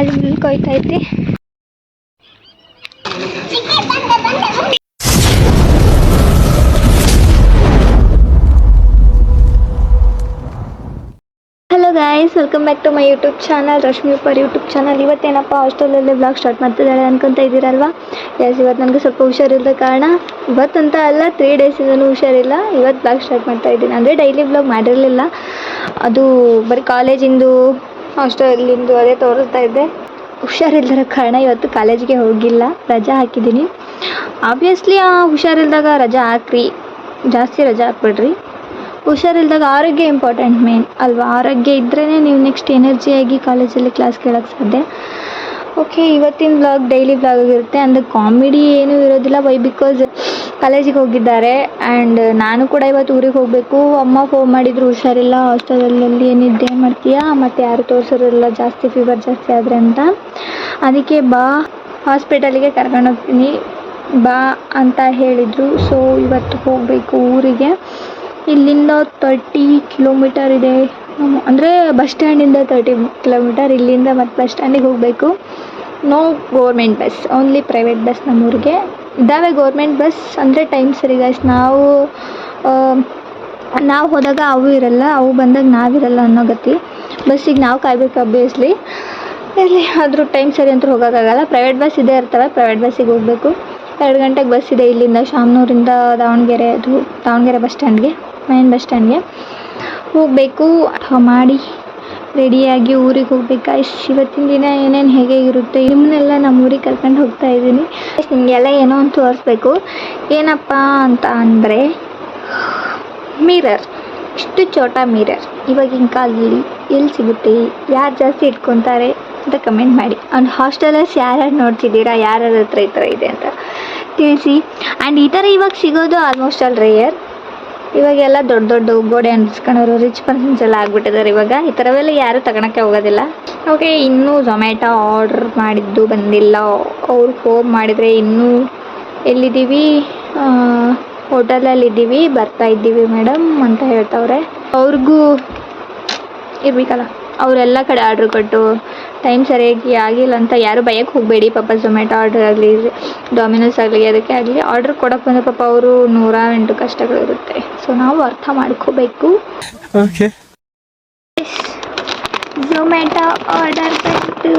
ಅಲ್ಲಿ ಹುಲ್ ಕೊಯ್ತೈತಿ hello guys welcome back to my YouTube channel Rashmi per YouTube channel ಇವತ್ತೇನಪ್ಪ ಹಾಸ್ಟೆಲಲ್ಲಿ ಬ್ಲಾಗ್ ಸ್ಟಾರ್ಟ್ ಮಾಡ್ತಿದ್ದಾಳೆ ಅನ್ಕೊಂತ ಇದ್ದೀರಲ್ವಾ? ಎಸ್ ಇವತ್ತು ನನಗೆ ಸ್ವಲ್ಪ ಹುಷಾರಿಲ್ಲದ ಕಾರಣ. ಇವತ್ತಂತ ಅಲ್ಲ ತ್ರೀ ಡೇಸಿಂದನೂ ಹುಷಾರಿಲ್ಲ. ಇವತ್ತು ಬ್ಲಾಗ್ ಸ್ಟಾರ್ಟ್ ಮಾಡ್ತಾ ಇದ್ದೀನಿ. ಅಂದರೆ ಡೈಲಿ ಬ್ಲಾಗ್ ಮಾಡಿರಲಿಲ್ಲ. ಅದು ಬರೀ ಕಾಲೇಜಿಂದು ಹಾಸ್ಟೆಲಿಂದು ಅದೇ ತೋರಿಸ್ತಾ ಇದ್ದೆ. ಹುಷಾರಿಲ್ಲದ ಕಾರಣ ಇವತ್ತು ಕಾಲೇಜಿಗೆ ಹೋಗಿಲ್ಲ, ರಜಾ ಹಾಕಿದ್ದೀನಿ. ಆಬ್ವಿಯಸ್ಲಿ ಹುಷಾರಿಲ್ದಾಗ ರಜಾ ಹಾಕ್ರಿ, ಜಾಸ್ತಿ ರಜಾ ಹಾಕ್ಬಿಡ್ರಿ. ಹುಷಾರಿಲ್ದಾಗ ಆರೋಗ್ಯ ಇಂಪಾರ್ಟೆಂಟ್ ಮೇನ್ ಅಲ್ವಾ? ಆರೋಗ್ಯ ಇದ್ರೇ ನೀವು ನೆಕ್ಸ್ಟ್ ಎನರ್ಜಿಯಾಗಿ ಕಾಲೇಜಲ್ಲಿ ಕ್ಲಾಸ್ ಕೇಳೋಕ್ಕೆ ಸಾಧ್ಯ. ಓಕೆ ಇವತ್ತಿನ ಬ್ಲಾಗ್ ಡೈಲಿ ಬ್ಲಾಗ್ ಆಗಿರುತ್ತೆ. ಅಂದರೆ ಕಾಮಿಡಿ ಏನೂ ಇರೋದಿಲ್ಲ. ವೈ ಬಿಕಾಸ್ ಕಾಲೇಜಿಗೆ ಹೋಗಿದ್ದಾರೆ. ಆ್ಯಂಡ್ ನಾನು ಕೂಡ ಇವತ್ತು ಊರಿಗೆ ಹೋಗಬೇಕು. ಅಮ್ಮ ಫೋನ್ ಮಾಡಿದ್ರು, ಹುಷಾರಿಲ್ಲ ಹಾಸ್ಟೆಲಲ್ಲಿ ಏನಿದ್ದೆ ಮಾಡ್ತೀಯಾ? ಮತ್ತು ಯಾರು ತೋರಿಸೋರಿಲ್ಲ ಜಾಸ್ತಿ ಫೀವರ್ ಜಾಸ್ತಿ ಆದರೆ ಅಂತ. ಅದಕ್ಕೆ ಬಾ ಹಾಸ್ಪಿಟಲಿಗೆ ಕರ್ಕೊಂಡು ಹೋಗ್ತೀನಿ ಬಾ ಅಂತ ಹೇಳಿದರು. ಸೊ ಇವತ್ತು ಹೋಗಬೇಕು ಊರಿಗೆ. ಇಲ್ಲಿಂದ ತರ್ಟಿ ಕಿಲೋಮೀಟರ್ ಇದೆ. ಅಂದರೆ ಬಸ್ ಸ್ಟ್ಯಾಂಡಿಂದ ತರ್ಟಿ ಕಿಲೋಮೀಟರ್ ಇಲ್ಲಿಂದ ಮತ್ತು ಬಸ್ ಸ್ಟ್ಯಾಂಡಿಗೆ ಹೋಗಬೇಕು. No government bus only private bus ನಮ್ಮೂರಿಗೆ. ಇದ್ದಾವೆ ಗೋರ್ಮೆಂಟ್ ಬಸ್ ಅಂದರೆ ಟೈಮ್ ಸರಿ ಗೈಸ್ ನಾವು ನಾವು ಹೋದಾಗ ಅವು ಇರಲ್ಲ, ಅವು ಬಂದಾಗ ನಾವಿರಲ್ಲ ಅನ್ನೋ ಗತಿ. ಬಸ್ಸಿಗೆ ನಾವು ಕಾಯ್ಬೇಕು ಅಬ್ವಿಯಸ್ಲಿ ಇಲ್ಲಿ ಆದರೂ ಟೈಮ್ ಸರಿ ಅಂತೂ ಹೋಗೋಕ್ಕಾಗಲ್ಲ ಪ್ರೈವೇಟ್ ಬಸ್ ಇದೇ ಇರ್ತವೆ ಪ್ರೈವೇಟ್ ಬಸ್ಸಿಗೆ ಹೋಗಬೇಕು. ಎರಡು ಗಂಟೆಗೆ ಬಸ್ ಇದೆ ಇಲ್ಲಿಂದ ಶಾಮನೂರಿಂದ ದಾವಣಗೆರೆ, ಅದು ದಾವಣಗೆರೆ ಬಸ್ ಸ್ಟ್ಯಾಂಡ್ಗೆ ಮೈನ್ ಬಸ್ ಸ್ಟ್ಯಾಂಡ್ಗೆ ಹೋಗಬೇಕು. ಮಾಡಿ ರೆಡಿಯಾಗಿ ಊರಿಗೆ ಹೋಗ್ಬೇಕಾ. ಇವತ್ತಿನ ದಿನ ಏನೇನು ಹೇಗೆ ಇರುತ್ತೆ ನಿಮ್ಮನ್ನೆಲ್ಲ ನಮ್ಮ ಊರಿಗೆ ಕರ್ಕೊಂಡು ಹೋಗ್ತಾ ಇದ್ದೀನಿ. ನಿಮಗೆಲ್ಲ ಏನೋ ಒಂದು ತೋರಿಸ್ಬೇಕು. ಏನಪ್ಪ ಅಂತ ಅಂದರೆ, ಮಿರರ್. ಇಷ್ಟು ಚೋಟ ಮಿರರ್. ಇವಾಗಿನ ಕಾಲದಲ್ಲಿ ಎಲ್ಲಿ ಸಿಗುತ್ತೆ, ಯಾರು ಜಾಸ್ತಿ ಇಟ್ಕೊತಾರೆ ಅಂತ ಕಮೆಂಟ್ ಮಾಡಿ. ಅವ್ನು ಹಾಸ್ಟೆಲರ್ಸ್ ಯಾರ್ಯಾರು ನೋಡ್ತಿದ್ದೀರಾ, ಯಾರ್ಯಾರ ಹತ್ರ ಈ ಥರ ಇದೆ ಅಂತ ತಿಳಿಸಿ. ಆ್ಯಂಡ್ ಈ ಥರ ಇವಾಗ ಸಿಗೋದು ಆಲ್ಮೋಸ್ಟ್ ಆಲ್ ರೇಯರ್ ಇವಾಗೆಲ್ಲ ದೊಡ್ಡ ದೊಡ್ಡ ಗೋಡೆ ಅಂಟಿಸ್ಕೊಂಡವರು ರಿಚ್ ಪರ್ಸನ್ಸ್ ಎಲ್ಲ ಆಗ್ಬಿಟ್ಟಿದ್ದಾರೆ ಇವಾಗ. ಈ ಥರವೆಲ್ಲ ಯಾರೂ ತಗೊಳಕ್ಕೆ ಹೋಗೋದಿಲ್ಲ. ಓಕೆ ಇನ್ನೂ ಝೊಮ್ಯಾಟೊ ಆರ್ಡ್ರ್ ಮಾಡಿದ್ದು ಬಂದಿಲ್ಲ. ಅವ್ರು ಫೋನ್ ಮಾಡಿದರೆ ಇನ್ನೂ ಎಲ್ಲಿದ್ದೀವಿ? ಹೋಟೆಲಲ್ಲಿ ಇದ್ದೀವಿ ಬರ್ತಾ ಇದ್ದೀವಿ ಮೇಡಮ್ ಅಂತ ಹೇಳ್ತವ್ರೆ. ಅವ್ರಿಗೂ ಇರ್ಬೇಕಲ್ಲ. ಅವರೆಲ್ಲ ಕಡೆ ಆರ್ಡ್ರ್ ಕೊಟ್ಟು ಟೈಮ್ ಸರಿಯಾಗಿ ಆಗಿಲ್ಲ ಅಂತ ಯಾರು ಭಯಕ್ಕೆ ಹೋಗಬೇಡಿ ಪಾಪ ಝೊಮ್ಯಾಟೊ ಆರ್ಡರ್ ಆಗಲಿ ಡೊಮಿನೋಸ್ ಆಗಲಿ ಅದಕ್ಕೆ ಆಗಲಿ. ಆರ್ಡ್ರ್ ಕೊಡೋಕೆ ಬಂದ ಪಾಪ ಅವರು ನೂರ ಎಂಟು ಕಷ್ಟಗಳಿರುತ್ತೆ. ಸೊ ನಾವು ಅರ್ಥ ಮಾಡ್ಕೋಬೇಕು. ಓಕೆ ಝೊಮ್ಯಾಟೊ ಆರ್ಡರ್ ಬಂತು.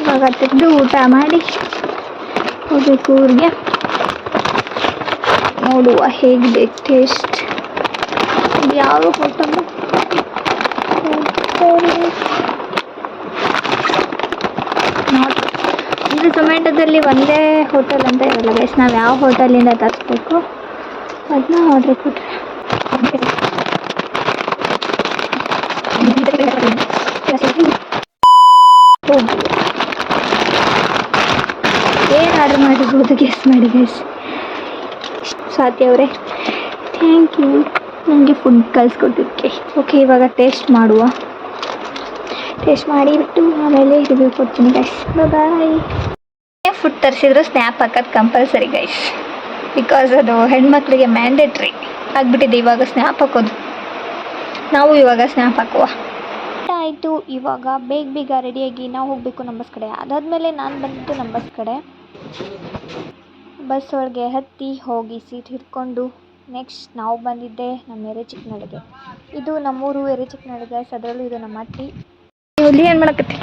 ಇವಾಗ ತೆಗೆದು ಊಟ ಮಾಡಿ ಹೋಗಬೇಕು ಊರಿಗೆ ನೋಡುವ ಹೇಗಿದೆ ಟೇಸ್ಟ್ ಯಾವ ಹೋಟೆಲ್ ನಾಟ್ ಅಂದರೆ ಝೊಮ್ಯಾಟೊದಲ್ಲಿ ಒಂದೇ ಹೋಟೆಲ್ ಅಂತ ಇರಲ್ಲ ಗೈಸ್ ನಾವು ಯಾವ ಹೋಟೆಲಿಂದ ತರಿಸ್ಬೇಕು? ಅದನ್ನ ಆರ್ಡ್ರ್ ಕೊಟ್ಟರೆ ಏನು ಆರ್ಡರ್ ಮಾಡಿರ್ಬೋದು ಗೆಸ್ ಮಾಡಿ ಗೈಸ್ ಸ್ವಾತಿ ಅವರೇ. ಥ್ಯಾಂಕ್ ಯು ನನಗೆ ಫುಡ್ ಕಳಿಸ್ಕೊಟ್ಟಿದ್ದಕ್ಕೆ. ಓಕೆ ಇವಾಗ ಟೇಸ್ಟ್ ಮಾಡುವ. ಟೇಸ್ಟ್ ಮಾಡಿಬಿಟ್ಟು ಆಮೇಲೆ ರಿವ್ಯೂ ಕೊಡ್ತೀನಿ ಗೈಸ್ ಬಾಯ್ ಫುಡ್ ತರಿಸಿದ್ರು ಸ್ನ್ಯಾಪ್ ಹಾಕೋದು ಕಂಪಲ್ಸರಿ ಗೈಸ್ ಬಿಕಾಸ್ ಅದು ಹೆಣ್ಮಕ್ಳಿಗೆ ಮ್ಯಾಂಡೇಟ್ರಿ ಆಗಿಬಿಟ್ಟಿದೆ ಇವಾಗ ಸ್ನ್ಯಾಪ್ ಹಾಕೋದು. ನಾವು ಇವಾಗ ಸ್ನ್ಯಾಪ್ ಹಾಕುವ. ಆಯಿತು ಇವಾಗ ಬೇಗ ಬೇಗ ರೆಡಿಯಾಗಿ ನಾವು ಹೋಗಬೇಕು ನಮ್ಮ ಬಸ್ ಕಡೆ. ಅದಾದಮೇಲೆ ನಾನು ಬಂದಿದ್ದು ನಮ್ಮ ಬಸ್ ಕಡೆ. ಬಸ್ ಒಳಗೆ ಹತ್ತಿ ಹೋಗಿ ಸೀಟ್ ಹಿಡ್ಕೊಂಡು ನೆಕ್ಸ್ಟ್ ನಾವು ಬಂದಿದ್ದೆ ನಮ್ಮ ಎರೆಚಿಕ್ಕನಳ್ಳಿಗೆ ಇದು ನಮ್ಮೂರು ಗೈಸ್ ಅದರಲ್ಲೂ ಇದು ನಮ್ಮ ಅಟ್ಟಿ ಹುಲಿ ಏನ್ ಮಾಡಕತ್ತಿ?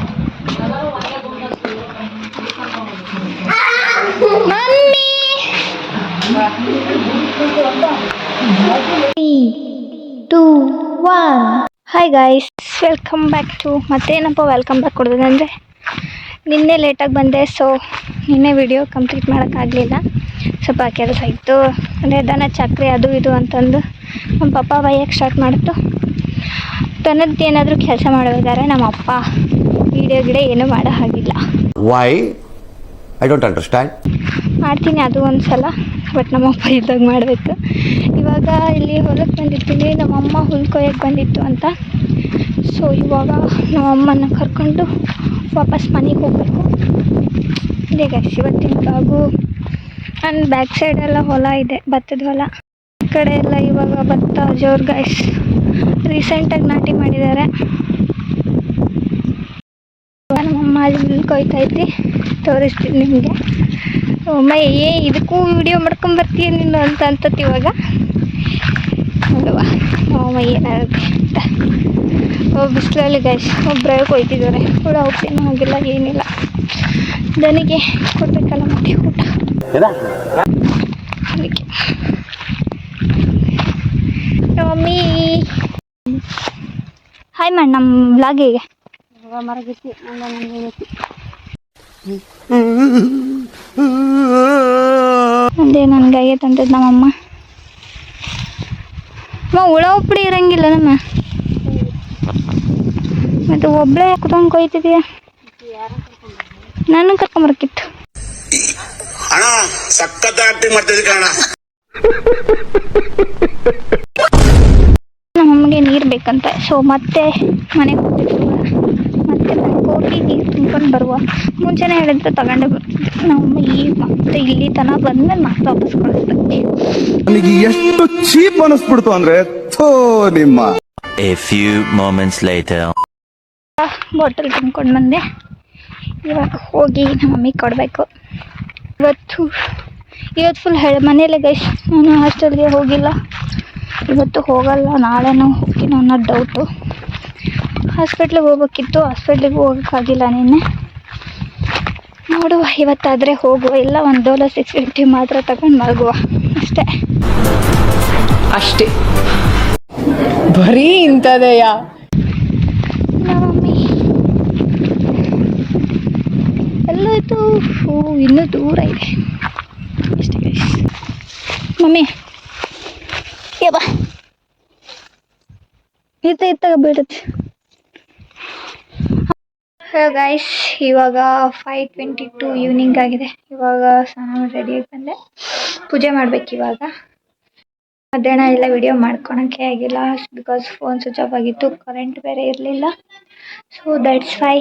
Mummy! Hi guys welcome back to ಮತ್ತೇನಪ್ಪ ವೆಲ್ಕಮ್ ಬ್ಯಾಕ್ ಕೊಡೋದಂದರೆ ನಿನ್ನೆ ಲೇಟಾಗಿ ಬಂದೆ ಸೊ ನಿನ್ನೆ ವಿಡಿಯೋ ಕಂಪ್ಲೀಟ್ ಮಾಡೋಕ್ಕಾಗಲಿಲ್ಲ ಸ್ವಲ್ಪ ಕೆಲಸ ಇತ್ತು. ಅಂದರೆ ದನ, ಚಕ್ರಿ, ಅದು, ಇದು ಅಂತಂದು. ನಮ್ಮ ಪಪ್ಪ ಬೈಯಕ್ಕೆ ಸ್ಟಾರ್ಟ್ ಮಾಡಿತು. ದನದ್ದು ಏನಾದರೂ ಕೆಲಸ ಮಾಡೋದಾರೆ ನಮ್ಮ ಅಪ್ಪ ವಿಡಿಯೋ ಗಿಡ ಏನೂ ಮಾಡೋ ಹಾಗಿಲ್ಲ. ವೈ ಐ ಡೋಂಟ್ ಅಂಡರ್ಸ್ಟ್ಯಾಂಡ್ ಮಾಡ್ತೀನಿ ಅದು ಒಂದು ಸಲ ಬಟ್ ನಮ್ಮಪ್ಪ ಇದ್ದಾಗ ಮಾಡಬೇಕು. ಇವಾಗ ಇಲ್ಲಿ ಹೊಲಕ್ಕೆ ಬಂದಿರ್ತೀನಿ ನಮ್ಮಮ್ಮ ಹುಲ್ ಕೊಯ್ಯಕ್ಕೆ ಬಂದಿತ್ತು ಅಂತ. ಸೊ ಇವಾಗ ನಮ್ಮಮ್ಮನ ಕರ್ಕೊಂಡು ವಾಪಸ್ ಮನೆಗೆ ಹೋಗಬೇಕು. ಇದೇ ಗೈಸ್ ಇವತ್ತಿನ ಬ್ಲಾಗು ನನ್ನ ಬ್ಯಾಕ್ ಸೈಡೆಲ್ಲ ಹೊಲ ಇದೆ ಭತ್ತದ ಹೊಲ. ಕಡೆ ಎಲ್ಲ ಇವಾಗ ಭತ್ತ ಜೋರ್ ಗೈಸ್ ರೀಸೆಂಟಾಗಿ ನಾಟಿ ಮಾಡಿದ್ದಾರೆ. ನಮ್ಮಮ್ಮ ನಮ್ಮ ಅಲ್ಲಿ ಮಿಲ್ಕ್ ಹೋಯ್ತೈತಿ ತೋರಿಸ್ತೀನಿ ನಿಮಗೆ. ಅಮ್ಮ ಏ ಇದಕ್ಕೂ ವಿಡಿಯೋ ಮಾಡ್ಕೊಂಬರ್ತೀಯ ನೀನು ಅಂತ ಅಂತತಿ ಇವಾಗ. ನೋಡುವ. ನಮ್ಮಮ್ಮ ಏನಾಗುತ್ತೆ ಅಂತ. ಓ ಬಿಸಿಲಲ್ಲಿ ಗೈಸ್ ಒಬ್ಬರೇ ಕೊಯ್ತಿದ್ದಾರೆ. ಕೂಡ ಹೋಗ್ತೇನೆ ಹೋಗಿಲ್ಲ ಏನಿಲ್ಲ. ನನಗೆ ಕೊಡ್ಬೇಕಲ್ಲ ಮತ್ತೆ ಊಟ. ಅದಕ್ಕೆ. ಮಮ್ಮಿ. ಹಾಯ್ ಮಾಡಿ ನಮ್ಮ ಬ್ಲಾಗಿಗೆ ಅದೇ ನನ್ಗೆ ಆಗೈತೆ ಅಂತದ್ ನಮ್ಮಮ್ಮ ಅಮ್ಮ ಹುಳ ಉಪ್ಪಡಿ ಇರಂಗಿಲ್ಲ ನಮ್ಮ. ಮತ್ತೆ ಒಬ್ಳೆ ಕುತ್ಕೊಂಡು ಕೊಯ್ತಿದೀಯ? ನಾನು ಕರ್ಕೊಂಬರ್ಕಿತ್ತು ಅಣ್ಣ ಸಖತ್ ಆಕ್ಟಿಂಗ್ ಮಾಡ್ತಿದ್ದೆ ಕಣ ನಮಗೆ ನೀರು ಬೇಕಂತ. ಸೊ ಮತ್ತೆ ಮನೆಗೆ ಹೋಗ್ತಿದ್ವಿ ಮತ್ತೆ ಮನೆಗೆ ಹೋಗಿ ನೀರು ತುಂಬ್ಕೊಂಡು ಬರುವ. ಮುಂಚೆನೇ ಹೇಳಿದ್ರೆ ತಗೊಂಡೆ ಬರ್ತಿದ್ದೆ ನಮ್ಮ ಈ ಮತ್ತೆ ಇಲ್ಲಿ ತನಕ ಬಂದ್ಮೇಲೆ ಮತ್ತೆ ವಾಪಸ್ ಕಳಿಸ್ತೀವಿ ನನಗೆ ಎಷ್ಟು ಚೀಪ್ ಅನಿಸ್ಬಿಡ್ತು ಅಂದ್ರೆ ಥೋ ನಿಮ್ಮ. A few moments later bottle ತುಂಬ್ಕೊಂಡು ಬಂದೆ. ಇವಾಗ ಹೋಗಿ ನಮ್ಮ ಮಮ್ಮಿಗೆ ಕೊಡಬೇಕು. ಇವತ್ತು ಇವತ್ತು ಫುಲ್ ಹೇಳ ಮನೇಲೆ ಗೈಸ್ ನಾನು ಹಾಸ್ಟೆಲ್ಗೆ ಹೋಗಿಲ್ಲ. ಇವತ್ತು ಹೋಗಲ್ಲ ನಾಳೆನೂ ಹೋಗ್ತೀನಿ ಅನ್ನೋ ಡೌಟು ಹಾಸ್ಪಿಟ್ಲಿಗೆ ಹೋಗ್ಬೇಕಿತ್ತು ಹಾಸ್ಪಿಟ್ಲಿಗೆ ಹೋಗೋಕ್ಕಾಗಿಲ್ಲ ನಿನ್ನೆ. ನೋಡುವ ಇವತ್ತಾದರೆ ಹೋಗುವ ಇಲ್ಲ ಒಂದು ಡೋಲೋ ಸಿಕ್ಸ್ ಫಿಫ್ಟಿ ಮಾತ್ರ ತಗೊಂಡು ಮಲಗುವ. ಅಷ್ಟೇ. ಅಷ್ಟೇ. ಬರೀ ಇಂಥದೆಯಾ? ನಮ್ಮ ಮಮ್ಮಿ. ಎಲ್ಲೋಯ್ತು ಇನ್ನೂ ದೂರ ಇದೆ. ಅಷ್ಟೇ ಮಮ್ಮಿ. ಬಾ ಇತ್ತ ಇತ್ತಾಗ ಬೀಳುತ್ತೆ ಹಲೋ ಗೈಸ್ ಇವಾಗ ಫೈವ್ ಟ್ವೆಂಟಿ ಟು ಈವ್ನಿಂಗ್ ಆಗಿದೆ. ಇವಾಗ ಸ್ನಾನ ರೆಡಿ ಬಂದೆ. ಪೂಜೆ ಮಾಡ್ಬೇಕು ಇವಾಗ. ಮಧ್ಯಾಹ್ನ ಎಲ್ಲ ವಿಡಿಯೋ ಮಾಡ್ಕೊಳಕ್ಕೆ ಆಗಿಲ್ಲ ಬಿಕಾಸ್ ಫೋನ್ ಸ್ವಿಚ್ ಆಫ್ ಆಗಿತ್ತು. ಕರೆಂಟ್ ಬೇರೆ ಇರಲಿಲ್ಲ. ಸೊ ದಟ್ಸ್ ವೈ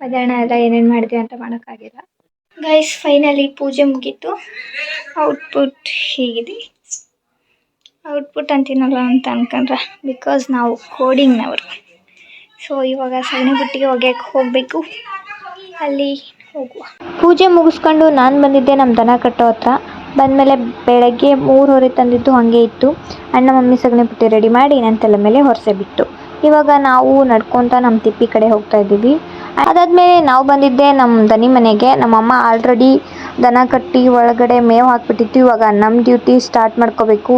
ಮಧ್ಯಾಹ್ನ ಎಲ್ಲ ಏನೇನು ಮಾಡಿದ್ವಿ ಅಂತ ಮಾಡೋಕ್ಕಾಗಿಲ್ಲ. ಗೈಸ್ ಫೈನಲಿ ಪೂಜೆ ಮುಗೀತು. ಔಟ್ಪುಟ್ ಹೀಗಿದೆ. ಔಟ್ಪುಟ್ ಅಂತೀನಲ್ಲ ಅಂತ ಅನ್ಕೊಂಡ್ರೆ ಬಿಕಾಸ್ ನಾವು ಕೋಡಿಂಗ್ನವರು ಸೊ ಇವಾಗ ಸಗಣಿ ಬುಟ್ಟಿಗೆ ಒಗೆಯಕ್ಕೆ ಹೋಗಬೇಕು. ಅಲ್ಲಿ ಹೋಗುವ. ಪೂಜೆ ಮುಗಿಸ್ಕೊಂಡು ನಾನು ಬಂದಿದ್ದೆ ನಮ್ಮ ದನ ಕಟ್ಟೋ ಹತ್ರ. ಬಂದಮೇಲೆ ಬೆಳಗ್ಗೆ ಮೂರುವರೆ ತಂದಿದ್ದು ಹಾಗೆ ಇತ್ತು. ಅಣ್ಣ ಮಮ್ಮಿ ಸಗಣಿ ಬುಟ್ಟಿ ರೆಡಿ ಮಾಡಿ ನನ್ನ ತಲೆ ಮೇಲೆ ಹೊರಸೆ ಬಿಟ್ಟು. ಇವಾಗ ನಾವು ನಡ್ಕೊತ ನಮ್ಮ ತಿಪ್ಪಿ ಕಡೆ ಹೋಗ್ತಾ ಇದ್ದೀವಿ. ಅದಾದಮೇಲೆ ನಾವು ಬಂದಿದ್ದೆ ನಮ್ಮ ದನಿ ಮನೆಗೆ. ನಮ್ಮಮ್ಮ ಆಲ್ರೆಡಿ ದನ ಕಟ್ಟಿ ಒಳಗಡೆ ಮೇವು ಹಾಕ್ಬಿಟ್ಟಿತ್ತು. ಇವಾಗ ನಮ್ಮ ಡ್ಯೂಟಿ ಸ್ಟಾರ್ಟ್ ಮಾಡ್ಕೋಬೇಕು.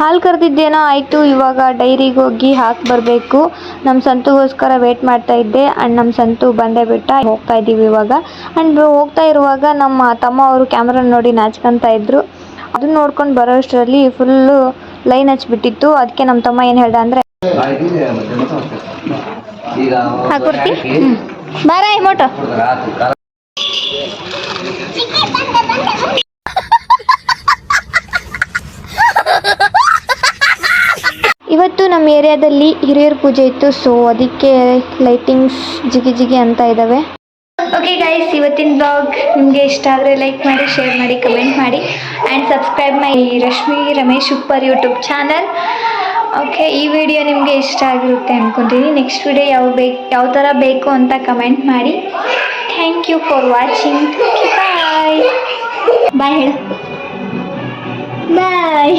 ಹಾಲು ಕರೆದಿದ್ದೇನೋ ಆಯಿತು ಇವಾಗ ಡೈರಿಗೆ ಹೋಗಿ ಹಾಕಿ ಬರಬೇಕು. ನಮ್ಮ ಸಂತುಗೋಸ್ಕರ ವೇಟ್ ಮಾಡ್ತಾ ಇದ್ದೆ. ಆ್ಯಂಡ್ ನಮ್ಮ ಸಂತು ಬಂದೇ ಬಿಟ್ಟ ಹೋಗ್ತಾ ಇದ್ದೀವಿ ಇವಾಗ. ಆ್ಯಂಡ್ ಹೋಗ್ತಾ ಇರುವಾಗ ನಮ್ಮ ತಮ್ಮ ಅವರು ಕ್ಯಾಮ್ರಾ ನೋಡಿ ನಾಚ್ಕೊಂತ ಇದ್ದರು ಅದನ್ನ ನೋಡ್ಕೊಂಡು ಬರೋ ಅಷ್ಟರಲ್ಲಿ ಫುಲ್ಲು ಲೈನ್ ಹಚ್ಬಿಟ್ಟಿತ್ತು. ಅದಕ್ಕೆ ನಮ್ಮ ತಮ್ಮ ಏನು ಹೇಳ್ದ ಅಂದರೆ ಹಾಕೊಡ್ತಿ ಬಾರ ಎಮೋಟೋ ಇವತ್ತು ನಮ್ಮ ಏರಿಯಾದಲ್ಲಿ ಹಿರಿಯರ ಪೂಜೆ ಇತ್ತು ಸೊ ಅದಕ್ಕೆ ಲೈಟಿಂಗ್ಸ್ ಜಿಗಿ ಜಿಗಿ ಅಂತ ಇದ್ದಾವೆ ಓಕೆ ಗೈಸ್ ಇವತ್ತಿನ ಬ್ಲಾಗ್ ನಿಮಗೆ ಇಷ್ಟ ಆದರೆ ಲೈಕ್ ಮಾಡಿ ಶೇರ್ ಮಾಡಿ ಕಮೆಂಟ್ ಮಾಡಿ and subscribe my Rashmi Ramesh Uppar YouTube channel okay ಈ ವಿಡಿಯೋ ನಿಮಗೆ ಇಷ್ಟ ಆಗಿರುತ್ತೆ ಅಂದ್ಕೊತೀನಿ ನೆಕ್ಸ್ಟ್ ವಿಡಿಯೋ ಯಾವ ಬೇಕು ಯಾವ ಥರ ಬೇಕು ಅಂತ ಕಮೆಂಟ್ ಮಾಡಿ. Thank you for watching bye bye ಹೇಳು ಬಾಯ್